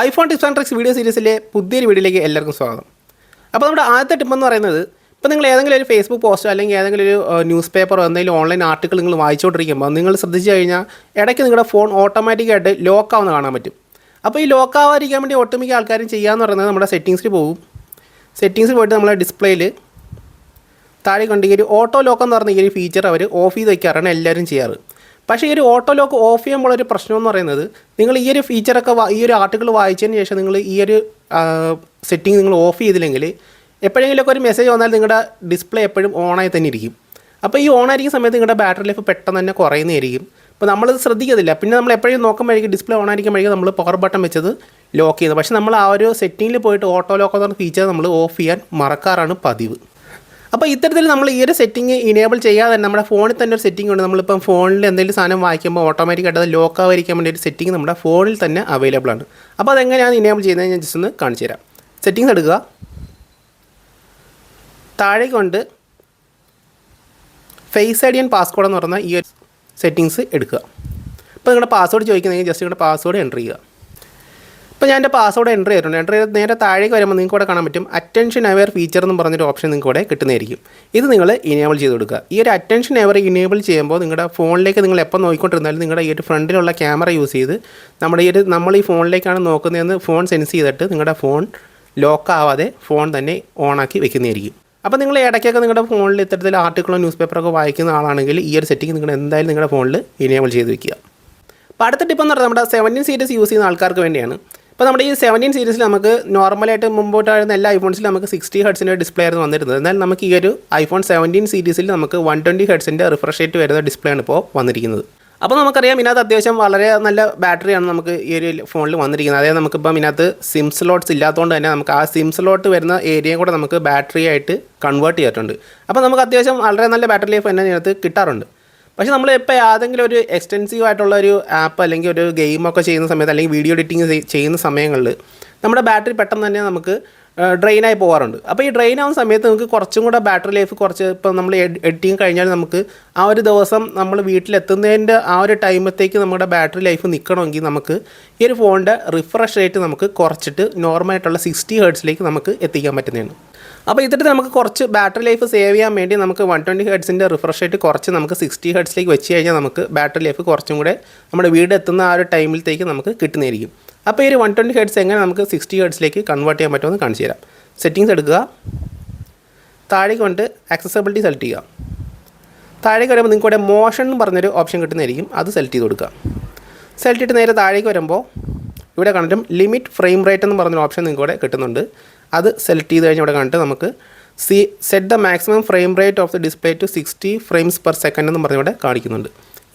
IPhone tips and tricks video സീരീസിലെ പുതിയൊരു വീഡിയോയിലേക്ക് എല്ലാവർക്കും സ്വാഗതം. അപ്പോൾ നമ്മുടെ ആദ്യത്തെ ടിപ്പ് എന്ന് പറയുന്നത് ഇപ്പോൾ നിങ്ങൾ ഏതെങ്കിലും ഒരു ഫേസ്ബുക്ക് പോസ്റ്റോ അല്ലെങ്കിൽ ഏതെങ്കിലും ഒരു ന്യൂസ് പേപ്പറോ എന്തെങ്കിലും ഓൺലൈൻ ആർട്ടിക്കിൾ നിങ്ങൾ വായിച്ചുകൊണ്ടിരിക്കുമ്പോൾ നിങ്ങൾ ശ്രദ്ധിച്ചു കഴിഞ്ഞാൽ ഇടയ്ക്ക് നിങ്ങളുടെ ഫോൺ ഓട്ടോമാറ്റിക്കായിട്ട് ലോക്ക് ആവുന്ന കാണാൻ പറ്റും. അപ്പോൾ ഈ ലോക്ക് ആവാതിരിക്കാൻ വേണ്ടി ഒട്ടുമിക്ക ആൾക്കാരും ചെയ്യാമെന്ന് പറയുന്നത് നമ്മുടെ സെറ്റിങ്സിൽ പോകും. സെറ്റിങ്സിൽ പോയിട്ട് നമ്മളെ ഡിസ്പ്ലേയിൽ താഴെ കണ്ട് ഒരു ഓട്ടോ ലോക്ക് എന്ന് പറഞ്ഞ ഈ ഒരു ഫീച്ചർ അവർ ഓഫ് ചെയ്ത് വയ്ക്കാറാണ് എല്ലാവരും ചെയ്യാറ്. പക്ഷേ ഈ ഒരു ഓട്ടോ ലോക്ക് ഓഫ് ചെയ്യുമ്പോൾ ഒരു പ്രശ്നം എന്ന് പറയുന്നത് നിങ്ങൾ ഈ ഒരു ഫീച്ചറൊക്കെ ഈ ഒരു ആർട്ടിക്കിൾ വായിച്ചതിന് ശേഷം നിങ്ങൾ ഈ ഒരു സെറ്റിംഗ് നിങ്ങൾ ഓഫ് ചെയ്തില്ലെങ്കിൽ എപ്പോഴെങ്കിലുമൊക്കെ ഒരു മെസ്സേജ് വന്നാൽ നിങ്ങളുടെ ഡിസ്പ്ലേ എപ്പോഴും ഓണായി തന്നെ ഇരിക്കും. അപ്പോൾ ഈ ഓണായിരിക്കുന്ന സമയത്ത് നിങ്ങളുടെ ബാറ്ററി ലൈഫ് പെട്ടെന്ന് തന്നെ കുറയുന്നതായിരിക്കും. അപ്പോൾ നമ്മളത് ശ്രദ്ധിക്കത്തില്ല. പിന്നെ നമ്മൾ എപ്പോഴും നോക്കുമ്പോഴേക്കും ഡിസ്പ്ലേ ഓൺ ആയിരിക്കുമ്പോഴേക്കും നമ്മൾ പവർ ബട്ടൺ വെച്ചത് ലോക്ക് ചെയ്യുന്നത് പക്ഷേ നമ്മൾ ആ ഒരു സെറ്റിങ്ങിൽ പോയിട്ട് ഓട്ടോ ലോക്ക് എന്ന് ഫീച്ചർ നമ്മൾ ഓഫ് ചെയ്യാൻ മറക്കാറാണ് പതിവ്. അപ്പോൾ ഇത്തരത്തിൽ നമ്മൾ ഈ ഒരു സെറ്റിംഗ് ഇനേബിൾ ചെയ്യാതെ തന്നെ നമ്മുടെ ഫോണിൽ തന്നെ ഒരു സെറ്റിംഗ് ഉണ്ട്. നമ്മളിപ്പം ഫോണിൽ എന്തെങ്കിലും സാധനം വായിക്കുമ്പോൾ ഓട്ടോമാറ്റിക്കായിട്ട് അത് ലോക്ക് ആവാതിരിക്കാൻ വേണ്ടി ഒരു സെറ്റിംഗ് നമ്മുടെ ഫോണിൽ തന്നെ അവൈലബിൾ ആണ്. അപ്പോൾ അതെങ്ങനെയാണ് ഇനേബിൾ ചെയ്യുന്നത്? ഞാൻ ജസ്റ്റ് ഒന്ന് കാണിച്ചു തരാം. സെറ്റിംഗ്സ് എടുക്കുക. താഴെ കൊണ്ട് face I D and password എന്ന് പറഞ്ഞ ഈ ഒരു സെറ്റിങ്സ് എടുക്കുക. അപ്പോൾ നിങ്ങളുടെ പാസ്വേഡ് ചോദിക്കുന്നെങ്കിൽ ജസ്റ്റ് നിങ്ങളുടെ പാസ്വേഡ് എന്റർ ചെയ്യുക. ഇപ്പോൾ ഞാൻ എന്റെ പാസ്വേഡ് എന്റർ ചെയ്തിട്ടുണ്ട്. എന്റർ ചെയ്ത് നേരെ താഴേക്ക് വരുമ്പോൾ നിങ്ങൾക്ക് ഇവിടെ കാണാൻ പറ്റും അറ്റൻഷൻ അവെയർ ഫീച്ചർ എന്ന് പറഞ്ഞൊരു ഓപ്ഷൻ നിങ്ങൾക്ക് ഇവിടെ കിട്ടുന്നതായിരിക്കും. ഇത് നിങ്ങൾ ഇനേബിൾ ചെയ്ത് കൊടുക്കുക. ഈ ഒരു അറ്റൻഷൻ അവർ ഇനേബിൾ ചെയ്യുമ്പോൾ നിങ്ങളുടെ ഫോണിലേക്ക് നിങ്ങൾ എപ്പോൾ നോക്കിക്കൊണ്ടിരുന്നാലും നിങ്ങളുടെ ഈ ഒരു ഫ്രണ്ടിലുള്ള ക്യാമറ യൂസ് ചെയ്ത് നമ്മുടെ ഈ ഒരു നമ്മൾ ഈ ഫോണിലേക്കാണ് നോക്കുന്നതെന്ന് ഫോൺ സെൻസ് ചെയ്തിട്ട് നിങ്ങളുടെ ഫോൺ ലോക്ക് ആവാതെ ഫോൺ തന്നെ ഓണാക്കി വെക്കുന്നതായിരിക്കും. അപ്പോൾ നിങ്ങൾ ഇടയ്ക്കൊക്കെ നിങ്ങളുടെ ഫോണിൽ ഇത്തരത്തിൽ ആർട്ടിക്കിളോ ന്യൂസ് പേപ്പറൊക്കെ വായിക്കുന്ന ആളാണെങ്കിൽ ഈ ഒരു സെറ്റിംഗ് നിങ്ങൾ എന്തായാലും നിങ്ങളുടെ ഫോണിൽ ഇനേബിൾ ചെയ്ത് വെക്കുക. അപ്പോൾ അടുത്ത ടിപ്പ് എന്ന് പറഞ്ഞാൽ നമ്മുടെ സെവന്റീൻ സീരീസ് യൂസ് ചെയ്യുന്ന ആൾക്കാർക്ക് വേണ്ടിയാണ്. ഇപ്പോൾ നമ്മുടെ ഈ സെവന്റീൻ സീരീസിൽ നമുക്ക് നോർമലായിട്ട് മുമ്പോട്ടായിരുന്ന എല്ലാ ഐഫോൺസിലും നമുക്ക് സിക്സ്റ്റി ഹെഡ്സിന്റെ ഡിസ്പ്ലേ ആയിരുന്നു വന്നിരുന്നത്. എന്നാൽ നമുക്ക് ഈ ഒരു ഐഫോൺ സെവന്റീൻ സീരീസിൽ നമുക്ക് വൺ ട്വന്റി ഹെഡ്സിന്റെ റിഫ്രഷ് റേറ്റ് വരുന്ന ഡിസ്പ്ലേ ആണ് ഇപ്പോൾ വന്നിരിക്കുന്നത്. അപ്പോൾ നമുക്കറിയാം ഇതിനകത്ത് അത്യാവശ്യം വളരെ നല്ല ബാറ്ററിയാണ് നമുക്ക് ഈ ഒരു ഫോണിൽ വന്നിരിക്കുന്നത്. അതായത് നമുക്കിപ്പം ഇതിനകത്ത് സിം സ്ലോട്ട്സ് ഇല്ലാത്തതുകൊണ്ട് തന്നെ നമുക്ക് ആ സിം സ്ലോട്ട് വരുന്ന ഏരിയയും കൂടെ നമുക്ക് ബാറ്ററി ആയിട്ട് കൺവേർട്ട് ചെയ്തിട്ടുണ്ട്. അപ്പോൾ നമുക്ക് അത്യാവശ്യം വളരെ നല്ല ബാറ്ററി ലൈഫ് തന്നെ ഇതിനകത്ത് കിട്ടാറുണ്ട്. പക്ഷേ നമ്മൾ ഇപ്പോൾ ഏതെങ്കിലും ഒരു എക്സ്റ്റെൻസീവ് ആയിട്ടുള്ള ഒരു ആപ്പ് അല്ലെങ്കിൽ ഒരു ഗെയിമൊക്കെ ചെയ്യുന്ന സമയത്ത് അല്ലെങ്കിൽ വീഡിയോ എഡിറ്റിംഗ് ചെയ്യുന്ന സമയങ്ങളിൽ നമ്മുടെ ബാറ്ററി പെട്ടെന്ന് തന്നെ നമുക്ക് ഡ്രെയിനായി പോകാറുണ്ട്. അപ്പോൾ ഈ ഡ്രെയിൻ ആവുന്ന സമയത്ത് നമുക്ക് കുറച്ചും കൂടെ ബാറ്ററി ലൈഫ് കുറച്ച് ഇപ്പം നമ്മൾ എഡിറ്റിംഗ് കഴിഞ്ഞാൽ നമുക്ക് ആ ഒരു ദിവസം നമ്മൾ വീട്ടിലെത്തുന്നതിന്റെ ആ ഒരു ടൈമത്തേക്ക് നമ്മുടെ ബാറ്ററി ലൈഫ് നിൽക്കണമെങ്കിൽ നമുക്ക് ഈ ഒരു ഫോണിന്റെ റിഫ്രഷ് റേറ്റ് നമുക്ക് കുറച്ചിട്ട് നോർമലായിട്ടുള്ള സിക്സ്റ്റി ഹേർട്സിലേക്ക് നമുക്ക് എത്തിക്കാൻ പറ്റുന്നതാണ്. അപ്പോൾ ഇതിട്ട് നമുക്ക് കുറച്ച് ബാറ്ററി ലൈഫ് സേവ് ചെയ്യാൻ വേണ്ടി നമുക്ക് വൺ ട്വന്റി ഹെഡ്സിന്റെ റിഫ്രഷ് റേറ്റ് കുറച്ച് നമുക്ക് സിക്സ്റ്റി ഹെഡ്സിലേക്ക് വെച്ച് കഴിഞ്ഞാൽ നമുക്ക് ബാറ്ററി ലൈഫ് കുറച്ചും കൂടെ നമ്മുടെ വീട് എത്തുന്ന ആ ഒരു ടൈമിലത്തേക്ക് നമുക്ക് കിട്ടുന്നതായിരിക്കും. അപ്പോൾ ഈ ഒരു വൺ ട്വന്റി ഹെഡ്സ് എങ്ങനെ നമുക്ക് സിക്സ്റ്റി ഹെഡ്സിലേക്ക് കൺവേർട്ട് ചെയ്യാൻ പറ്റുമെന്ന് കാണിച്ചു തരാം. സെറ്റിങ്സ് എടുക്കുക. താഴേക്ക് കൊണ്ട് ആക്സസബിലിറ്റി സെലക്ട് ചെയ്യുക. താഴേക്ക് വരുമ്പോൾ നിങ്ങൾക്ക് ഇവിടെ മോഷൻ എന്ന് പറഞ്ഞൊരു ഓപ്ഷൻ കിട്ടുന്നതായിരിക്കും. അത് സെലക്ട് ചെയ്ത് കൊടുക്കുക. സെലക്ട് ചെയ്തിട്ട് നേരെ താഴേക്ക് വരുമ്പോൾ ഇവിടെ കണ്ടിട്ടും ലിമിറ്റ് ഫ്രെയിം റേറ്റ് എന്ന് പറഞ്ഞൊരു ഓപ്ഷൻ നിങ്ങൾക്ക് ഇവിടെ കിട്ടുന്നുണ്ട്. അത് സെലക്ട് ചെയ്ത് കഴിഞ്ഞാൽ ഇവിടെ കണ്ടിട്ട് നമുക്ക് see set the maximum frame rate of the display to sixty frames per second എന്ന് പറഞ്ഞ് ഇവിടെ കാണിക്കുന്നുണ്ട്.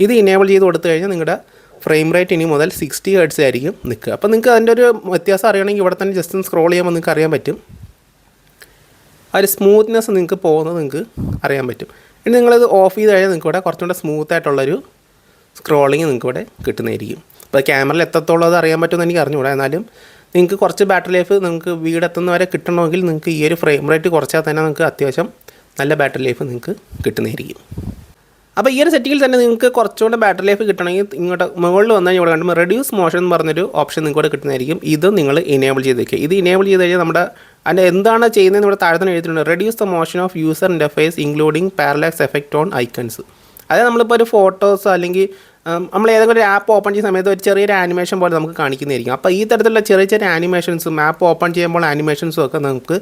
ഇത് ഇനേബിൾ ചെയ്ത് കൊടുത്തു കഴിഞ്ഞാൽ നിങ്ങളുടെ ഫ്രെയിം റേറ്റ് ഇനി മുതൽ സിക്സ്റ്റി ഹേർട്സ് ആയിരിക്കും നിൽക്കുക. അപ്പോൾ നിങ്ങൾക്ക് അതിന്റെ ഒരു വ്യത്യാസം അറിയണമെങ്കിൽ ഇവിടെ തന്നെ ജസ്റ്റ് ഒന്ന് സ്ക്രോൾ ചെയ്യുമ്പോൾ നിങ്ങൾക്ക് അറിയാൻ പറ്റും. ആ ഒരു സ്മൂത്ത്നെസ് നിങ്ങൾക്ക് പോകുന്നത് നിങ്ങൾക്ക് അറിയാൻ പറ്റും. ഇനി നിങ്ങളിത് ഓഫ് ചെയ്ത് കഴിഞ്ഞാൽ നിങ്ങൾക്ക് ഇവിടെ കുറച്ചും കൂടെ സ്മൂത്ത് ആയിട്ടുള്ളൊരു സ്ക്രോളിങ് നിങ്ങൾക്ക് ഇവിടെ കിട്ടുന്നതായിരിക്കും. അപ്പോൾ ക്യാമറയിൽ എത്രത്തോളം അത് അറിയാൻ പറ്റുമെന്ന് എനിക്ക് അറിഞ്ഞുകൂടാ. എന്നാലും നിങ്ങൾക്ക് കുറച്ച് ബാറ്ററി ലൈഫ് നിങ്ങൾക്ക് വീടെത്തുന്ന വരെ കിട്ടണമെങ്കിൽ നിങ്ങൾക്ക് ഈ ഒരു ഫ്രെയിം റേറ്റ് കുറച്ചാൽ തന്നെ നിങ്ങൾക്ക് അത്യാവശ്യം നല്ല ബാറ്ററി ലൈഫ് നിങ്ങൾക്ക് കിട്ടുന്നതായിരിക്കും. അപ്പോൾ ഈ ഒരു സെറ്റിങ്ങിൽ തന്നെ നിങ്ങൾക്ക് കുറച്ചുകൂടെ ബാറ്ററി ലൈഫ് കിട്ടണമെങ്കിൽ ഇങ്ങോട്ട് മുകളിൽ വന്നാൽ ഇവിടെ കണ്ടുമ്പോൾ റെഡ്യൂസ് മോഷൻ എന്ന് പറഞ്ഞൊരു ഓപ്ഷൻ നിങ്ങൾക്ക് ഇവിടെ കിട്ടുന്നതായിരിക്കും. ഇത് നിങ്ങൾ ഇനേബിൾ ചെയ്ത് വയ്ക്കുക ഇത് ഇനേബിൾ ചെയ്ത് കഴിഞ്ഞാൽ നമ്മുടെ അതിന്റെ എന്താണ് ചെയ്യുന്നത് ഇവിടെ താഴെ തന്നെ എഴുതിയിട്ടുണ്ട്. Reduce the motion of user interface including parallax effect on icons അതായത് നമ്മളിപ്പോൾ ഒരു ഫോട്ടോസ് അല്ലെങ്കിൽ നമ്മൾ ഏതെങ്കിലും ഒരു ആപ്പ് ഓപ്പൺ ചെയ്യുന്ന സമയത്ത് ഒരു ചെറിയൊരു ആനിമേഷൻ പോലെ നമുക്ക് കാണിക്കുന്നതായിരിക്കും. അപ്പോൾ ഈ തരത്തിലുള്ള ചെറിയ ചെറിയ ആനിമേഷൻസും ആപ്പ് ഓപ്പൺ ചെയ്യുമ്പോൾ ആനിമേഷൻസും ഒക്കെ നമുക്ക്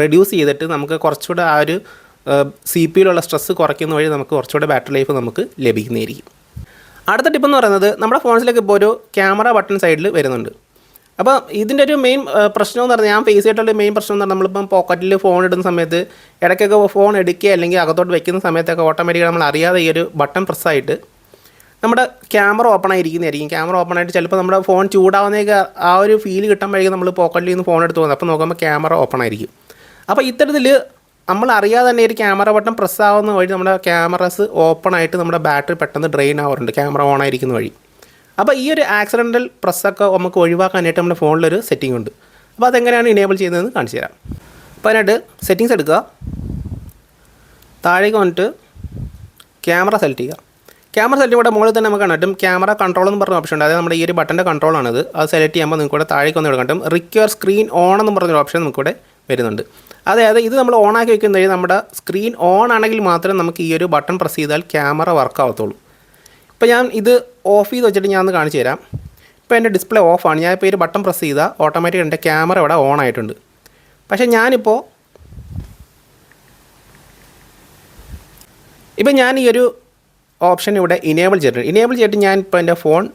റെഡ്യൂസ് ചെയ്തിട്ട് നമുക്ക് കുറച്ചുകൂടെ ആ ഒരു സി പി യിലുള്ള സ്ട്രെസ്സ് കുറയ്ക്കുന്ന വഴി നമുക്ക് കുറച്ചുകൂടെ ബാറ്ററി ലൈഫ് നമുക്ക് ലഭിക്കുന്നതായിരിക്കും. അടുത്ത ടിപ്പ് എന്ന് പറയുന്നത് നമ്മുടെ ഫോൺസിലേക്ക് ഇപ്പോൾ ഒരു ക്യാമറ ബട്ടൺ സൈഡിൽ വരുന്നുണ്ട്. അപ്പോൾ ഇതിന്റെ ഒരു മെയിൻ പ്രശ്നം എന്ന് പറഞ്ഞാൽ ഞാൻ ഫേസ് ചെയ്തിട്ടുള്ള മെയിൻ പ്രശ്നം എന്ന് പറഞ്ഞാൽ നമ്മളിപ്പം പോക്കറ്റിൽ ഫോൺ ഇടുന്ന സമയത്ത് ഇടയ്ക്കൊക്കെ ഫോൺ എടുക്കുക അല്ലെങ്കിൽ അകത്തോട്ട് വെക്കുന്ന സമയത്തൊക്കെ ഓട്ടോമാറ്റിക്കായി നമ്മൾ അറിയാതെ ഈ ഒരു ബട്ടൺ പ്രസ്സായിട്ട് നമ്മുടെ ക്യാമറ ഓപ്പൺ ആയിരിക്കുന്നതായിരിക്കും. ക്യാമറ ഓപ്പൺ ആയിട്ട് ചിലപ്പോൾ നമ്മുടെ ഫോൺ ചൂടാവുന്നതൊക്കെ ആ ഒരു ഫീൽ കിട്ടുമ്പോഴേക്കും നമ്മൾ പോക്കറ്റിൽ നിന്ന് ഫോൺ എടുത്ത് പോകുന്നത്. അപ്പോൾ നോക്കുമ്പോൾ ക്യാമറ ഓപ്പൺ ആയിരിക്കും. അപ്പോൾ ഇത്തരത്തിൽ നമ്മൾ അറിയാതെ തന്നെ ഒരു ക്യാമറ ബട്ടൺ പ്രസ് ആവുന്ന വഴി നമ്മുടെ ക്യാമറസ് ഓപ്പൺ ആയിട്ട് നമ്മുടെ ബാറ്ററി പെട്ടെന്ന് ഡ്രെയിൻ ആവാറുണ്ട്. ക്യാമറ ഓൺ ആയിരിക്കുന്ന വഴി. അപ്പോൾ ഈ ഒരു ആക്സിഡന്റൽ പ്രസ്സൊക്കെ നമുക്ക് ഒഴിവാക്കാനായിട്ട് നമ്മുടെ ഫോണിലൊരു സെറ്റിംഗ് ഉണ്ട്. അപ്പോൾ അതെങ്ങനെയാണ് ഇനേബിൾ ചെയ്യുന്നതെന്ന് കാണിച്ചു തരാം. അപ്പോൾ അതിനായിട്ട് സെറ്റിങ്സ് എടുക്കുക. താഴേക്ക് വന്നിട്ട് ക്യാമറ സെലക്ട് ചെയ്യുക. ക്യാമറ സെലക്ട് ഇവിടെ മുകളിൽ തന്നെ നമുക്ക് കാണാം ക്യാമറ കൺട്രോൾ എന്ന് പറഞ്ഞ ഓപ്ഷൻ ഉണ്ട്. അതായത് നമ്മുടെ ഈ ഒരു ബട്ടന്റെ കൺട്രോളാണിത് അത് സെലക്ട് ചെയ്യുമ്പോൾ നിങ്ങൾക്ക് ഇവിടെ താഴേക്ക് ഒന്ന് കണ്ടും റിക്വയർ സ്ക്രീൻ ഓൺ എന്ന് പറഞ്ഞൊരു ഓപ്ഷൻ നമുക്കിവിടെ വരുന്നുണ്ട്. അതായത് ഇത് നമ്മൾ ഓൺ ആക്കി വെക്കുന്ന വഴി നമ്മുടെ സ്ക്രീൻ ഓൺ ആണെങ്കിൽ മാത്രമേ നമുക്ക് ഈ ഒരു ബട്ടൺ പ്രസ് ചെയ്താൽ ക്യാമറ വർക്ക് ആവത്തുള്ളൂ. ഇപ്പോൾ ഞാൻ ഇത് ഓഫ് ചെയ്ത് വെച്ചിട്ട് ഞാൻ ഒന്ന് കാണിച്ചു തരാം. ഇപ്പോൾ എന്റെ ഡിസ്പ്ലേ ഓഫാണ് ഞാൻ ഇപ്പോൾ ഈ ഒരു ബട്ടൺ പ്രസ് ചെയ്താൽ ഓട്ടോമാറ്റിക് എന്റെ ക്യാമറ ഇവിടെ ഓൺ ആയിട്ടുണ്ട്. പക്ഷേ ഞാനിപ്പോൾ ഇപ്പം ഞാൻ ഈ ഒരു ഓപ്ഷൻ ഇവിടെ ഇനേബിൾ ചെയ്തിട്ടുണ്ട്. ഇനേബിൾ ചെയ്തിട്ട് ഞാൻ ഇപ്പോൾ എന്റെ ഫോൺ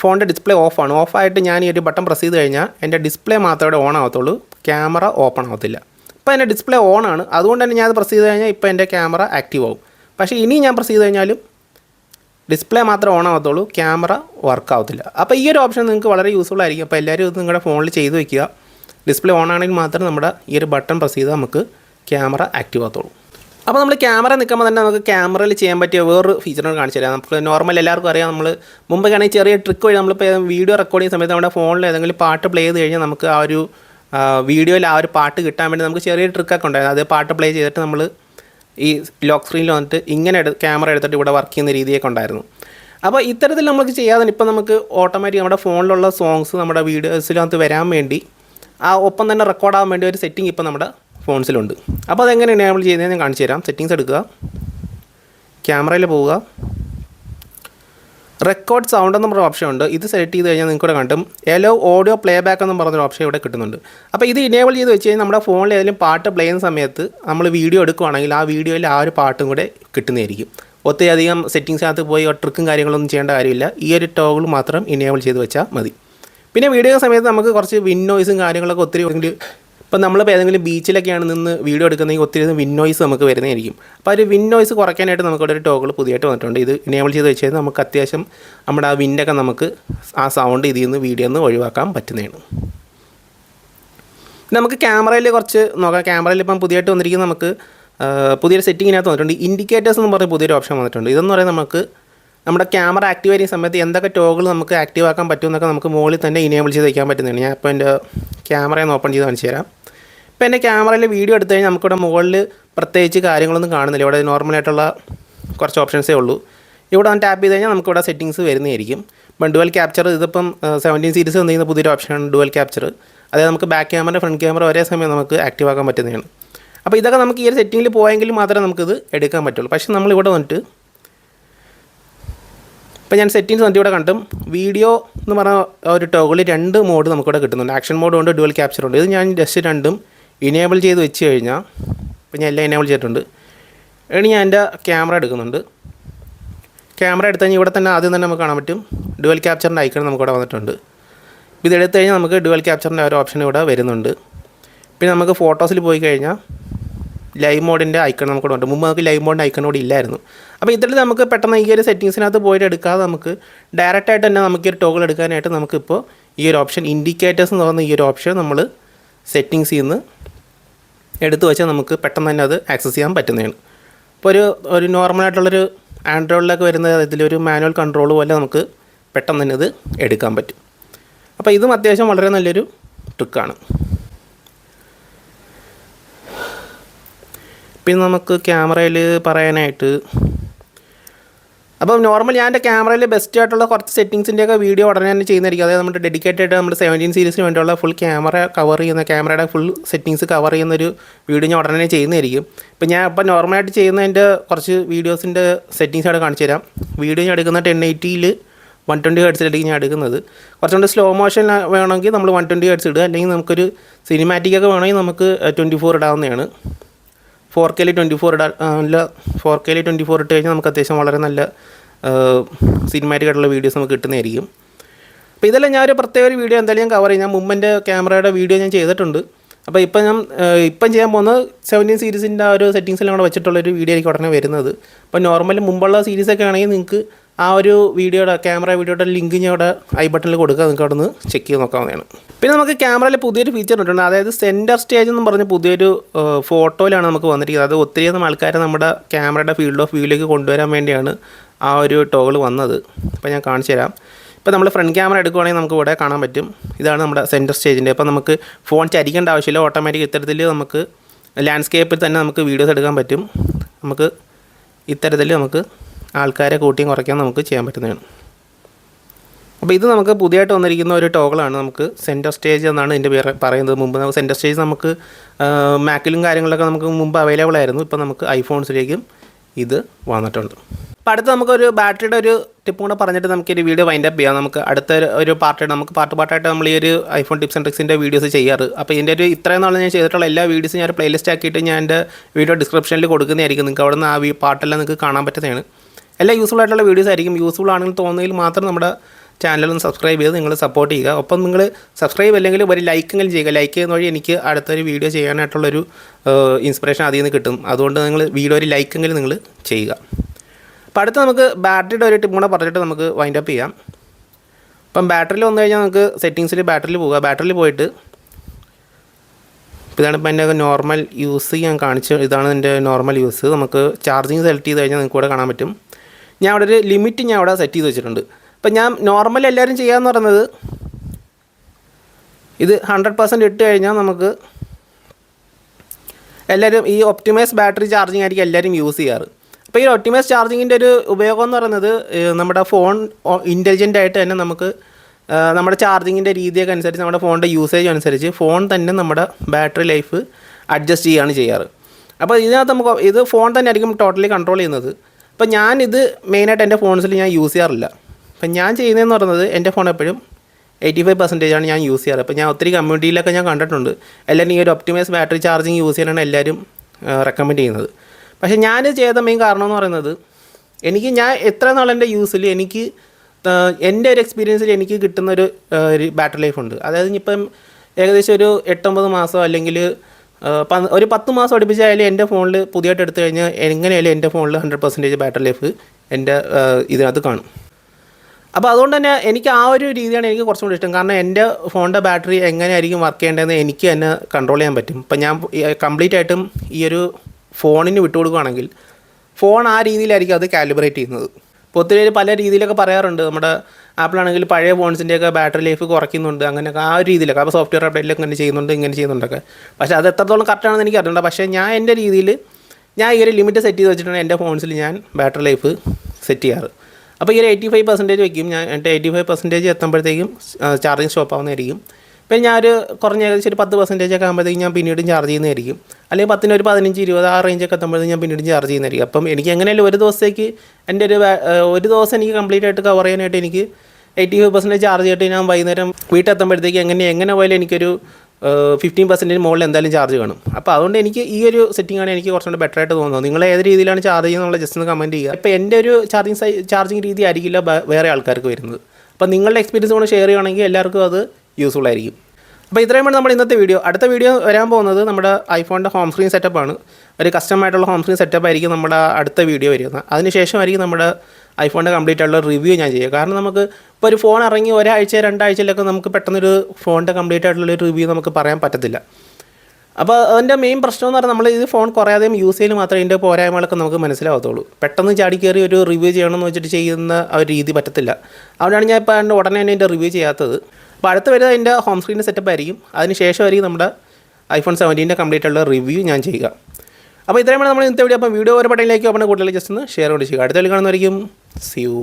ഫോണിന്റെ ഡിസ്പ്ലേ ഓഫാണ് ഓഫായിട്ട് ഞാൻ ഈ ഒരു ബട്ടൺ പ്രസ് ചെയ്ത് കഴിഞ്ഞാൽ എന്റെ ഡിസ്പ്ലേ മാത്രമേ ഓൺ ആവത്തുള്ളൂ. ക്യാമറ ഓപ്പൺ ആവത്തില്ല. ഇപ്പോൾ എന്റെ ഡിസ്പ്ലേ ഓൺ ആണ്. അതുകൊണ്ട് തന്നെ ഞാൻ അത് പ്രസ് ചെയ്ത് കഴിഞ്ഞാൽ ഇപ്പോൾ എന്റെ ക്യാമറ ആക്റ്റീവ് ആവും. പക്ഷേ ഇനി ഞാൻ പ്രസ് ചെയ്ത് കഴിഞ്ഞാലും ഡിസ്പ്ലേ മാത്രം ഓൺ ആവത്തുള്ളൂ. ക്യാമറ വർക്ക് ആവത്തില്ല. അപ്പോൾ ഈ ഒരു ഓപ്ഷൻ നിങ്ങൾക്ക് വളരെ യൂസ്ഫുൾ ആയിരിക്കും. അപ്പോൾ എല്ലാവരും ഇത് നിങ്ങളുടെ ഫോണിൽ ചെയ്ത് വെക്കുക. ഡിസ്പ്ലേ ഓൺ ആണെങ്കിൽ മാത്രം നമ്മുടെ ഈ ഒരു ബട്ടൺ പ്രസ് ചെയ്താൽ നമുക്ക് ക്യാമറ ആക്റ്റീവ് ആകത്തുള്ളൂ അപ്പോൾ നമ്മൾ ക്യാമറ നിൽക്കുമ്പോൾ തന്നെ നമുക്ക് ക്യാമറയിൽ ചെയ്യാൻ പറ്റിയ വേറൊരു ഫീച്ചറാണ് കാണിച്ചു തരാം. നമുക്ക് നോർമൽ എല്ലാവർക്കും അറിയാം നമ്മൾ മുമ്പൊക്കെ ആണെങ്കിൽ ചെറിയ ട്രിക്ക് വഴി നമ്മളിപ്പോൾ വീഡിയോ റെക്കോർഡ് ചെയ്യുന്ന സമയത്ത് നമ്മുടെ ഫോണിൽ ഏതെങ്കിലും പാട്ട് പ്ലേ ചെയ്ത് കഴിഞ്ഞാൽ നമുക്ക് ആ ഒരു വീഡിയോയിൽ ആ ഒരു പാട്ട് കിട്ടാൻ വേണ്ടി നമുക്ക് ചെറിയ ട്രിക്കൊക്കെ ഉണ്ടായിരുന്നു. അത് പാട്ട് പ്ലേ ചെയ്തിട്ട് നമ്മൾ ഈ ലോക്ക് സ്ക്രീനിൽ വന്നിട്ട് ഇങ്ങനെ എടു ക്യാമറ എടുത്തിട്ട് ഇവിടെ വർക്ക് ചെയ്യുന്ന രീതിയൊക്കെ ഉണ്ടായിരുന്നു. അപ്പോൾ ഇത്തരത്തിൽ നമുക്ക് ചെയ്യാതെ ഇപ്പോൾ നമുക്ക് ഓട്ടോമാറ്റിക് നമ്മുടെ ഫോണിലുള്ള സോങ്സ് നമ്മുടെ വീഡിയോസിനകത്ത് വരാൻ വേണ്ടി ആ ഒപ്പം തന്നെ റെക്കോർഡ് റെക്കോർഡാകാൻ വേണ്ടി ഒരു സെറ്റിംഗ് ഇപ്പോൾ നമ്മുടെ ഫോൺസിലുണ്ട്. അപ്പോൾ അതെങ്ങനെ എനേബിൾ ചെയ്യുന്നത് ഞാൻ കാണിച്ചു തരാം. സെറ്റിങ്സ് എടുക്കുക. ക്യാമറയിൽ പോവുക. റെക്കോർഡ് സൗണ്ട് എന്ന് പറഞ്ഞ ഓപ്ഷൻ ഉണ്ട്. ഇത് സെലക്ട് ചെയ്ത് കഴിഞ്ഞാൽ നിങ്ങൾക്ക് ഇവിടെ കണ്ടും എലോ ഓഡിയോ പ്ലേ ബാക്ക് എന്ന് പറഞ്ഞൊരു ഓപ്ഷൻ ഇവിടെ കിട്ടുന്നുണ്ട്. അപ്പോൾ ഇത് ഇനേബിൾ ചെയ്ത് വെച്ച് കഴിഞ്ഞാൽ നമ്മുടെ ഫോണിൽ ഏതെങ്കിലും പാട്ട് പ്ലേ ചെയ്യുന്ന സമയത്ത് നമ്മൾ വീഡിയോ എടുക്കുവാണെങ്കിൽ ആ വീഡിയോയിൽ ആ ഒരു പാട്ടും കൂടെ കിട്ടുന്നതായിരിക്കും. ഒത്തിരി അധികം സെറ്റിങ്സിനകത്ത് പോയി ട്രിക്കും കാര്യങ്ങളൊന്നും ചെയ്യേണ്ട കാര്യമില്ല. ഈ ഒരു ടോഗിൾ മാത്രം ഇനേബിൾ ചെയ്ത് വെച്ചാൽ മതി. പിന്നെ വീഡിയോ സമയത്ത് നമുക്ക് കുറച്ച് വിൻ നോയ്സും കാര്യങ്ങളൊക്കെ ഒത്തിരി ഇപ്പം നമ്മളിപ്പോൾ ഏതെങ്കിലും ബീച്ചിലൊക്കെയാണ് നിന്ന് വീഡിയോ എടുക്കുന്നതെങ്കിൽ ഒത്തിരി വിൻ നോയ്സ് നമുക്ക് വരുന്നതായിരിക്കും. അപ്പോൾ ഒരു വിൻ നോയ്സ് കുറയ്ക്കാനായിട്ട് നമുക്കിവിടെ ഒരു ടോഗിൾ പുതിയതായിട്ട് വന്നിട്ടുണ്ട്. ഇത് ഇനേബിൾ ചെയ്ത് വെച്ച് കഴിഞ്ഞാൽ നമുക്ക് അത്യാവശ്യം നമ്മുടെ ആ വിൻഡൊക്കെ നമുക്ക് ആ സൗണ്ട് ഇതിൽ നിന്ന് വീഡിയോ നിന്ന് ഒഴിവാക്കാൻ പറ്റുന്നതാണ്. നമുക്ക് ക്യാമറയിൽ കുറച്ച് നോക്കാം. ക്യാമറയിൽ ഇപ്പം പുതിയതായിട്ട് വന്നിരിക്കുന്ന നമുക്ക് പുതിയൊരു സെറ്റിങ്ങിനകത്ത് വന്നിട്ടുണ്ട്. ഇൻഡിക്കേറ്റേഴ്സ് എന്ന് പറഞ്ഞ പുതിയൊരു ഓപ്ഷൻ വന്നിട്ടുണ്ട്. ഇതെന്ന് പറയുന്നത് നമുക്ക് നമ്മുടെ ക്യാമറ ആക്റ്റീവ് ചെയ്യുന്ന സമയത്ത് എന്തൊക്കെ ടോഗിൾ നമുക്ക് ആക്റ്റീവ് ആക്കാൻ പറ്റുമെന്നൊക്കെ നമുക്ക് മുകളിൽ തന്നെ ഇനേബിൾ ചെയ്ത് വയ്ക്കാൻ പറ്റുന്നതാണ്. ഞാൻ ഇപ്പോൾ എന്റെ ക്യാമറയൊന്ന് ഓപ്പൺ ചെയ്ത് കാണിച്ചു തരാം. ഇപ്പോൾ എന്റെ ക്യാമറയിൽ വീഡിയോ എടുത്തു കഴിഞ്ഞാൽ നമുക്കിവിടെ മുകളിൽ പ്രത്യേകിച്ച് കാര്യങ്ങളൊന്നും കാണുന്നില്ല. ഇവിടെ നോർമലായിട്ടുള്ള കുറച്ച് ഓപ്ഷൻസേ ഉള്ളൂ. ഇവിടെ ഒന്ന് ടാപ്പ് ചെയ്ത് കഴിഞ്ഞാൽ നമുക്കിവിടെ സെറ്റിങ്സ് വരുന്നതായിരിക്കും. ഇപ്പം ഡുവൽ ക്യാപ്ചർ ഇതിപ്പം സെവന്റീൻ സീരീസ് വന്നിരിക്കുന്ന പുതിയൊരു ഓപ്ഷനാണ് ഡുവൽ ക്യാപ്ചർ അതായത് നമുക്ക് ബാക്ക് ക്യാമറ ഫ്രണ്ട് ക്യാമറ ഒരേ സമയം നമുക്ക് ആക്റ്റീവ് ആക്കാൻ പറ്റുന്നതാണ്. അപ്പോൾ ഇതൊക്കെ നമുക്ക് ഈ ഒരു സെറ്റിങ്ങിൽ പോയെങ്കിൽ മാത്രമേ നമുക്കിത് എടുക്കാൻ പറ്റുള്ളൂ. പക്ഷേ നമ്മളിവിടെ വന്നിട്ട് ഇപ്പോൾ ഞാൻ സെറ്റിങ്സ് വന്നിട്ട് ഇവിടെ കണ്ടും. വീഡിയോ എന്ന് പറഞ്ഞ ഒരു ടോഗിൾ രണ്ട് മോഡ് നമുക്കിവിടെ കിട്ടുന്നുണ്ട്. ആക്ഷൻ മോഡ് ഉണ്ട് ഡുവൽ ക്യാപ്ചർ ഉണ്ട്. ഇത് ഞാൻ ജസ്റ്റ് രണ്ടും ഇനേബിൾ ചെയ്ത് വെച്ച് കഴിഞ്ഞാൽ ഇപ്പോൾ ഞാൻ എല്ലാം ഇനേബിൾ ചെയ്തിട്ടുണ്ട്. ഇനി ഞാൻ എന്റെ ക്യാമറ എടുക്കുന്നുണ്ട്. ക്യാമറ എടുത്തു കഴിഞ്ഞാൽ ഇവിടെ തന്നെ ആദ്യം തന്നെ നമുക്ക് കാണാൻ പറ്റും. ഡുവൽ ക്യാപ്ചറിന്റെ ഐക്കൺ നമുക്കിവിടെ വന്നിട്ടുണ്ട്. ഇത് എടുത്തു കഴിഞ്ഞാൽ നമുക്ക് ഡുവൽ ക്യാപ്ചറിന്റെ ഒരു ഓപ്ഷൻ ഇവിടെ വരുന്നുണ്ട്. പിന്നെ നമുക്ക് ഫോട്ടോസിൽ പോയി കഴിഞ്ഞാൽ ലൈവ് മോഡിന്റെ ഐക്കൺ നമുക്ക് ഉണ്ട്. മുമ്പ് നമുക്ക് ലൈവ് മോഡിന്റെ ഐക്കൺ കൂടി ഇല്ലായിരുന്നു. അപ്പോൾ ഇതിൽ നമുക്ക് പെട്ടെന്ന് ഈ ഒരു സെറ്റിങ്സിനകത്ത് പോയിട്ട് എടുക്കാതെ നമുക്ക് ഡയറക്റ്റ് ആയിട്ട് തന്നെ നമുക്ക് ഈ ഒരു ടോഗിൾ എടുക്കാനായിട്ട് നമുക്കിപ്പോൾ ഈ ഒരു ഓപ്ഷൻ ഇൻഡിക്കേറ്റേഴ്സ് എന്ന് പറയുന്ന ഈ ഒരു ഓപ്ഷൻ നമ്മൾ സെറ്റിങ്സിൽ നിന്ന് എടുത്തു വെച്ചാൽ നമുക്ക് പെട്ടെന്ന് തന്നെ അത് ആക്സസ് ചെയ്യാൻ പറ്റുന്നതാണ്. ഇപ്പോൾ ഒരു ഒരു നോർമലായിട്ടുള്ളൊരു ആൻഡ്രോയിഡിലൊക്കെ വരുന്ന ഇതിലൊരു മാനുവൽ കൺട്രോൾ പോലെ നമുക്ക് പെട്ടെന്ന് തന്നെ ഇത് എടുക്കാൻ പറ്റും. അപ്പോൾ ഇതും അത്യാവശ്യം വളരെ നല്ലൊരു ട്രിക്കാണ് പിന്നെ നമുക്ക് ക്യാമറയിൽ പറയാനായിട്ട് അപ്പം നോർമൽ ഞാൻ എന്റെ ക്യാമറയിൽ ബെസ്റ്റ് ആയിട്ടുള്ള കുറച്ച് സെറ്റിങ്സിന്റെയൊക്കെ വീഡിയോ ഉടനെ തന്നെ ചെയ്യുന്നതായിരിക്കും. അതായത് നമ്മുടെ ഡെഡിക്കേറ്റഡ് ആയിട്ട് നമ്മുടെ സെവന്റീൻ സീരീസിന് വേണ്ടിയുള്ള ഫുൾ ക്യാമറ കവർ ചെയ്യുന്ന ക്യാമറയുടെ ഫുൾ സെറ്റിങ്സ് കവർ ചെയ്യുന്ന ഒരു വീഡിയോ ഞാൻ ഉടനെ ചെയ്യുന്നതായിരിക്കും. ഇപ്പം ഞാൻ ഇപ്പം നോർമലായിട്ട് ചെയ്യുന്നതിന്റെ കുറച്ച് വീഡിയോസിന്റെ സെറ്റിങ്സ് അവിടെ കാണിച്ചു തരാം. വീഡിയോ ഞാൻ എടുക്കുന്ന ടെൻ എയ്റ്റിയിൽ വൺ ട്വന്റി ഹെഡ്സിലായിരിക്കും ഞാൻ എടുക്കുന്നത്. കുറച്ചുകൊണ്ട് സ്ലോ മോഷൻ വേണമെങ്കിൽ നമ്മൾ വൺ ട്വന്റി ഹെഡ്സ് ഇടുക. അല്ലെങ്കിൽ നമുക്കൊരു സിനിമാറ്റിക്കൊക്കെ വേണമെങ്കിൽ നമുക്ക് ട്വന്റി ഫോർ ഇടാവുന്നതാണ്. ഫോർ കെയിൽ ട്വന്റി ഫോർ ഇടാൻ നല്ല ഫോർ കെയിൽ ട്വന്റി ഫോർ ഇട്ട് കഴിഞ്ഞാൽ നമുക്ക് അത്യാവശ്യം വളരെ നല്ല സിനിമാറ്റിക് ആയിട്ടുള്ള വീഡിയോസ് നമുക്ക് കിട്ടുന്നതായിരിക്കും. അപ്പോൾ ഇതെല്ലാം ഞാൻ ഒരു പ്രത്യേക ഒരു വീഡിയോ എന്തായാലും ഞാൻ കവർ ചെയ്യും. ഞാൻ മുമ്പിന്റെ ക്യാമറയുടെ വീഡിയോ ഞാൻ ചെയ്തിട്ടുണ്ട്. അപ്പോൾ ഇപ്പം ഞാൻ ഇപ്പം ചെയ്യാൻ പോകുന്നത് സെവന്റീൻ സീരീസിന്റെ ആ ഒരു സെറ്റിങ്സിലാണ് അവിടെ വെച്ചിട്ടുള്ളൊരു വീഡിയോ ആയിരിക്കും ഉടനെ വരുന്നത്. അപ്പോൾ നോർമലി മുമ്പുള്ള സീരീസൊക്കെ ആണെങ്കിൽ നിങ്ങൾക്ക് ആ ഒരു വീഡിയോയുടെ ക്യാമറ വീഡിയോയുടെ ലിങ്ക് ഞാൻ അവിടെ ഐ ബട്ടണിൽ കൊടുക്കുക നിങ്ങൾക്ക് അവിടെ നിന്ന് ചെക്ക് ചെയ്ത് നോക്കാവുന്നതാണ് പിന്നെ നമുക്ക് ക്യാമറയിൽ പുതിയൊരു ഫീച്ചർ ഉണ്ട് അതായത് സെന്റർ സ്റ്റേജ് എന്ന് പറഞ്ഞ് പുതിയൊരു ഫോട്ടോയിലാണ് നമുക്ക് വന്നിരിക്കുന്നത്. അത് ഒത്തിരിയധികം ആൾക്കാരെ നമ്മുടെ ക്യാമറയുടെ ഫീൽഡ് ഓഫ് വ്യൂയിലേക്ക് കൊണ്ടുവരാൻ വേണ്ടിയാണ് ആ ഒരു ടോകൾ വന്നത്. അപ്പോൾ ഞാൻ കാണിച്ചു തരാം. ഇപ്പോൾ നമ്മൾ ഫ്രണ്ട് ക്യാമറ എടുക്കുവാണെങ്കിൽ നമുക്ക് ഇവിടെ കാണാൻ പറ്റും. ഇതാണ് നമ്മുടെ സെന്റർ സ്റ്റേജിന്റെ അപ്പോൾ നമുക്ക് ഫോൺ ചരിക്കേണ്ട ആവശ്യമില്ല. ഓട്ടോമാറ്റിക് ഇത്തരത്തിൽ നമുക്ക് ലാൻഡ്സ്കേപ്പിൽ തന്നെ നമുക്ക് വീഡിയോസ് എടുക്കാൻ പറ്റും. നമുക്ക് ഇത്തരത്തിൽ നമുക്ക് ആൾക്കാരെ കൂട്ടിയും കുറയ്ക്കാൻ നമുക്ക് ചെയ്യാൻ പറ്റുന്നതാണ്. അപ്പോൾ ഇത് നമുക്ക് പുതിയതായിട്ട് വന്നിരിക്കുന്ന ഒരു ടോഗിളാണ് നമുക്ക് സെന്റർ സ്റ്റേജ് എന്നാണ് ഇതിന്റെ പേര് പറയുന്നത്. മുമ്പ് നമുക്ക് സെന്റർ സ്റ്റേജ് നമുക്ക് മാക്കിലും കാര്യങ്ങളൊക്കെ നമുക്ക് മുമ്പ് അവൈലബിൾ ആയിരുന്നു. ഇപ്പോൾ നമുക്ക് ഐഫോൺസിലേക്കും ഇത് വന്നിട്ടുണ്ട്. അപ്പോൾ അടുത്ത് നമുക്കൊരു ബാറ്ററിയുടെ ഒരു ടിപ്പ് കൂടെ പറഞ്ഞിട്ട് നമുക്ക് ഒരു വീഡിയോ വൈൻഡ് അപ്പ് ചെയ്യാം. നമുക്ക് അടുത്ത ഒരു- പാർട്ടായിട്ട് നമുക്ക് പാർട്ട് പാർട്ടായിട്ട് നമ്മൾ ഈ ഒരു ഐഫോൺ ടിപ്സ് ആൻഡ് ട്രിക്സിന്റെ വീഡിയോസ് ചെയ്യാറ്. അപ്പോൾ ഇതിന്റെ ഒരു ഇത്രയും നാൾ ഞാൻ ചെയ്തിട്ടുള്ള എല്ലാ വീഡിയോസും ഞാൻ പ്ലേലിസ്റ്റ് ആക്കിയിട്ട് ഞാൻ എന്റെ വീഡിയോ ഡിസ്ക്രിപ്ഷനിൽ കൊടുക്കുന്നതായിരിക്കും. നിങ്ങൾക്ക് അവിടെ നിന്ന് ആ പാട്ടെല്ലാം നിങ്ങൾക്ക് കാണാൻ പറ്റുന്നതാണ്. എല്ലാം യൂസ്ഫുൾ ആയിട്ടുള്ള വീഡിയോസ് ആയിരിക്കും. യൂസ്ഫുൾ ആണെങ്കിൽ തോന്നുന്നതിൽ മാത്രം നമ്മുടെ ചാനലൊന്ന് സബ്സ്ക്രൈബ് ചെയ്ത് നിങ്ങൾ സപ്പോർട്ട് ചെയ്യുക. ഒപ്പം നിങ്ങൾ സബ്സ്ക്രൈബ് അല്ലെങ്കിൽ ഒരു ലൈക്കെങ്കിലും ചെയ്യുക. ലൈക്ക് ചെയ്യുന്ന വഴി എനിക്ക് അടുത്തൊരു വീഡിയോ ചെയ്യാനായിട്ടുള്ളൊരു ഇൻസ്പിറേഷൻ അതിൽ നിന്ന് കിട്ടും. അതുകൊണ്ട് നിങ്ങൾ വീഡിയോ ഒരു ലൈക്കെങ്കിലും നിങ്ങൾ ചെയ്യുക. അപ്പോൾ അടുത്ത് നമുക്ക് ബാറ്ററിയുടെ ഒരു ടിപ്പ് കൂടെ പറഞ്ഞിട്ട് നമുക്ക് വൈൻഡ് അപ്പ് ചെയ്യാം. അപ്പം ബാറ്ററിയിൽ വന്നു കഴിഞ്ഞാൽ നമുക്ക് സെറ്റിങ്സിൽ ബാറ്ററിയിൽ പോവുക. ബാറ്ററിയിൽ പോയിട്ട് ഇതാണ് ഇപ്പം എന്റെ നോർമൽ യൂസ് ഞാൻ കാണിച്ചു ഇതാണ് എന്റെ നോർമൽ യൂസ് നമുക്ക് ചാർജിങ് സെലക്ട് ചെയ്ത് കഴിഞ്ഞാൽ നിങ്ങൾക്ക് ഇവിടെ കാണാൻ പറ്റും. ഞാൻ അവിടെ ഒരു ലിമിറ്റ് ഞാൻ അവിടെ സെറ്റ് ചെയ്ത് വെച്ചിട്ടുണ്ട്. അപ്പം ഞാൻ നോർമൽ എല്ലാവരും ചെയ്യാമെന്ന് പറയുന്നത് ഇത് ഹൺഡ്രഡ് പെർസെന്റ് ഇട്ട് കഴിഞ്ഞാൽ നമുക്ക് എല്ലാവരും ഈ ഒപ്റ്റിമൈസ് ബാറ്ററി ചാർജിങ് ആയിരിക്കും എല്ലാവരും യൂസ് ചെയ്യാറ്. അപ്പോൾ ഈ ഒപ്റ്റിമൈസ് ചാർജിങ്ങിന്റെ ഒരു ഉപയോഗം എന്ന് പറയുന്നത് നമ്മുടെ ഫോൺ ഇന്റലിജന്റ് ആയിട്ട് തന്നെ നമുക്ക് നമ്മുടെ ചാർജിങ്ങിന്റെ രീതിയൊക്കെ അനുസരിച്ച് നമ്മുടെ ഫോണിന്റെ യൂസേജ് അനുസരിച്ച് ഫോൺ തന്നെ നമ്മുടെ ബാറ്ററി ലൈഫ് അഡ്ജസ്റ്റ് ചെയ്യുകയാണ് ചെയ്യാറ്. അപ്പോൾ ഇതിനകത്ത് നമുക്ക് ഇത് ഫോൺ തന്നെ ആയിരിക്കും ടോട്ടലി കൺട്രോൾ ചെയ്യുന്നത്. അപ്പോൾ ഞാനിത് മെയിനായിട്ട് എന്റെ ഫോൺസിൽ ഞാൻ യൂസ് ചെയ്യാറില്ല. അപ്പം ഞാൻ ചെയ്യുന്നതെന്ന് പറയുന്നത് എന്റെ ഫോൺ എപ്പോഴും എയ്റ്റി ഫൈവ് പെർസെന്റേജ് ആണ് ഞാൻ യൂസ് ചെയ്യാറ്. അപ്പോൾ ഞാൻ ഒത്തിരി കമ്മ്യൂണിറ്റിയിലൊക്കെ ഞാൻ കണ്ടിട്ടുണ്ട്. എല്ലാവരും ഈ ഒരു ഒപ്റ്റിമൈസ് ബാറ്ററി ചാർജിങ് യൂസ് ചെയ്യാനാണ് എല്ലാവരും റെക്കമെൻഡ് ചെയ്യുന്നത്. പക്ഷേ ഞാൻ ചെയ്ത മെയിൻ കാരണം എന്ന് പറയുന്നത് എനിക്ക് ഞാൻ എത്ര നാളെന്റെ യൂസിൽ എനിക്ക് എന്റെ ഒരു എക്സ്പീരിയൻസിൽ എനിക്ക് കിട്ടുന്ന ഒരു ബാറ്ററി ലൈഫ് ഉണ്ട്. അതായത് ഇനിയിപ്പം ഏകദേശം ഒരു എട്ടൊമ്പത് മാസം അല്ലെങ്കിൽ ഒരു പത്ത് മാസം അടുപ്പിച്ചായാലും എന്റെ ഫോണിൽ പുതിയതായിട്ട് എടുത്തു കഴിഞ്ഞാൽ എങ്ങനെയായാലും എന്റെ ഫോണിൽ ഹൺഡ്രഡ് പെർസെന്റേജ് ബാറ്ററി ലൈഫ് എന്റെ ഇതിനകത്ത് കാണും. അപ്പോൾ അതുകൊണ്ട് തന്നെ എനിക്ക് ആ ഒരു രീതിയാണ് എനിക്ക് കുറച്ചും കൂടി ഇഷ്ടം. കാരണം എന്റെ ഫോണിന്റെ ബാറ്ററി എങ്ങനെയായിരിക്കും വർക്ക് ചെയ്യേണ്ടതെന്ന് എനിക്ക് തന്നെ കൺട്രോൾ ചെയ്യാൻ പറ്റും. ഇപ്പം ഞാൻ കംപ്ലീറ്റ് ആയിട്ടും ഈ ഒരു ഫോണിന് വിട്ടുകൊടുക്കുകയാണെങ്കിൽ ഫോൺ ആ രീതിയിലായിരിക്കും അത് കാലിബ്രേറ്റ് ചെയ്യുന്നത്. ഇപ്പോൾ ഒത്തിരി പല രീതിയിലൊക്കെ പറയാറുണ്ട്. നമ്മുടെ ആപ്പിളാണെങ്കിൽ പഴയ ഫോൺസിന്റെയൊക്കെ ബാറ്ററി ലൈഫ് കുറയ്ക്കുന്നുണ്ട്. അങ്ങനെയൊക്കെ ആ ഒരു രീതിയിലൊക്കെ. അപ്പോൾ സോഫ്റ്റ്വെയർ അപ്ഡേറ്റിലൊക്കെ ഇങ്ങനെ ചെയ്യുന്നുണ്ട് ഇങ്ങനെ ചെയ്യുന്നുണ്ടൊക്കെ പക്ഷേ അത് എത്രത്തോളം കറക്റ്റാണെന്ന് എനിക്ക് അറിയണ്ട പക്ഷേ ഞാൻ എന്റെ രീതിയിൽ ഞാൻ ഈ ഒരു ലിമിറ്റ് സെറ്റ് ചെയ്ത് വെച്ചിട്ടാണ് എന്റെ ഫോൺസിൽ ഞാൻ ബാറ്ററി ലൈഫ് സെറ്റ് ചെയ്യാറ്. അപ്പോൾ ഈ ഒരു എയ്റ്റി ഫൈവ് പെർസെന്റേജ് വയ്ക്കും ഞാൻ എന്റെ എയ്റ്റി ഫൈവ് പെർസെന്റേജ് എത്തുമ്പോഴത്തേക്കും ചാർജിങ് സ്റ്റോപ്പ് ആവുന്നതായിരിക്കും. പിന്നെ ഞാനൊരു കുറഞ്ഞ ഏകദേശം ഒരു പത്ത് പെർസെന്റേജ് ഒക്കെ ആകുമ്പോഴത്തേക്കും ഞാൻ പിന്നീടും ചാർജ് ചെയ്യുന്നതായിരിക്കും. അല്ലെങ്കിൽ പത്തിന് ഒരു പതിനഞ്ച് ഇരുപത് ആ റേഞ്ചൊക്കെ എത്തുമ്പോഴത്തേക്കും ഞാൻ പിന്നീടും ചാർജ് ചെയ്യുന്നതായിരിക്കും. അപ്പം എനിക്ക് എങ്ങനെയാലും ഒരു ദിവസത്തേക്ക് എന്റെ ഒരു ഒരു ദിവസം എനിക്ക് കംപ്ലീറ്റ് ആയിട്ട് കവർ ചെയ്യാനായിട്ട് എനിക്ക് എയ്റ്റി ഫൈവ് പെർസെന്റേജ് ചാർജ് ചെയ്തിട്ട് ഞാൻ വൈകുന്നേരം വീട്ടിലെത്തുമ്പോഴത്തേക്ക് എങ്ങനെ എങ്ങനെ പോയാലും എനിക്കൊരു ഫിഫ്റ്റീൻ പെർസെന്റേജ് മുകളിൽ എന്തായാലും ചാർജ് കാണും അപ്പോൾ അതുകൊണ്ട് എനിക്ക് ഈ ഒരു സെറ്റിംഗ് ആണ് എനിക്ക് കുറച്ചുകൂടെ ബെറ്റർ ആയിട്ട് തോന്നുന്നത്. നിങ്ങൾ ഏത് രീതിയിലാണ് ചാർജ് ചെയ്യുന്നത് ജസ്റ്റ് ഒന്ന് കമന്റ് ചെയ്യുക. ഇപ്പോൾ എന്റെ ഒരു ചാർജിങ് ചാർജിങ് രീതി ആയിരിക്കില്ല വേറെ ആൾക്കാർക്ക് വരുന്നത്. അപ്പോൾ നിങ്ങളുടെ എക്സ്പീരിയൻസ് കൊണ്ട് ഷെയർ ചെയ്യുകയാണെങ്കിൽ എല്ലാവർക്കും അത് യൂസ്ഫുൾ ആയിരിക്കും. അപ്പോൾ ഇത്രയുമാണ് നമ്മുടെ ഇന്നത്തെ വീഡിയോ അടുത്ത വീഡിയോ വരാൻ പോകുന്നത് നമ്മുടെ ഐഫോണിന്റെ ഹോം സ്ക്രീൻ സെറ്റപ്പാണ് ഒരു കസ്റ്റം ആയിട്ടുള്ള ഹോം സ്ക്രീൻ സെറ്റപ്പ് ആയിരിക്കും നമ്മുടെ അടുത്ത വീഡിയോ വരുന്നത്. അതിനുശേഷമായിരിക്കും നമ്മുടെ ഐഫോണിന്റെ കംപ്ലീറ്റ് ആയിട്ടുള്ള റിവ്യൂ ഞാൻ ചെയ്യുക. കാരണം നമുക്ക് ഇപ്പോൾ ഒരു ഫോൺ ഇറങ്ങി ഒരാഴ്ച രണ്ടാഴ്ചയിലൊക്കെ നമുക്ക് പെട്ടെന്നൊരു ഫോണിന്റെ കംപ്ലീറ്റ് ആയിട്ടുള്ള ഒരു റിവ്യൂ നമുക്ക് പറയാൻ പറ്റത്തില്ല. അപ്പോൾ അതിന്റെ മെയിൻ പ്രശ്നം എന്ന് പറഞ്ഞാൽ നമ്മൾ ഇത് ഫോൺ കുറേ അധികം യൂസ് ചെയ്യൽ മാത്രമേ ഇതിന്റെ പോരായ്മകളൊക്കെ നമുക്ക് മനസ്സിലാവത്തുള്ളൂ. പെട്ടെന്ന് ചാടി കയറി ഒരു റിവ്യൂ ചെയ്യണമെന്ന് വെച്ചിട്ട് ചെയ്യുന്ന ആ ഒരു രീതി പറ്റത്തില്ല. അതുകൊണ്ടാണ് ഞാൻ ഇപ്പോൾ ഉടനെ തന്നെ ഇതിന്റെ റിവ്യൂ ചെയ്യാത്തത്. അപ്പോൾ അടുത്ത വരുന്നത് അതിന്റെ ഹോം സ്ക്രീനിന്റെ സെറ്റപ്പ് ആയിരിക്കും. അതിന് ശേഷമായിരിക്കും നമ്മുടെ ഐഫോൺ സെവന്റീന്റെ കംപ്ലീറ്റ് ഉള്ള റിവ്യൂ ഞാൻ ചെയ്യുക. അപ്പോൾ ഇത്രയും നമ്മൾ ഇന്നത്തെ വീഡിയോ അപ്പോൾ വീഡിയോ ഒരു പട്ടണിലേക്ക് ഓപ്പൺ കൂടുതൽ ജസ്റ്റ് ഒന്ന് ഷെയർ കൊണ്ട് ചെയ്യുക. അടുത്ത വീഡിയോ കാണുന്നതായിരിക്കും സി യു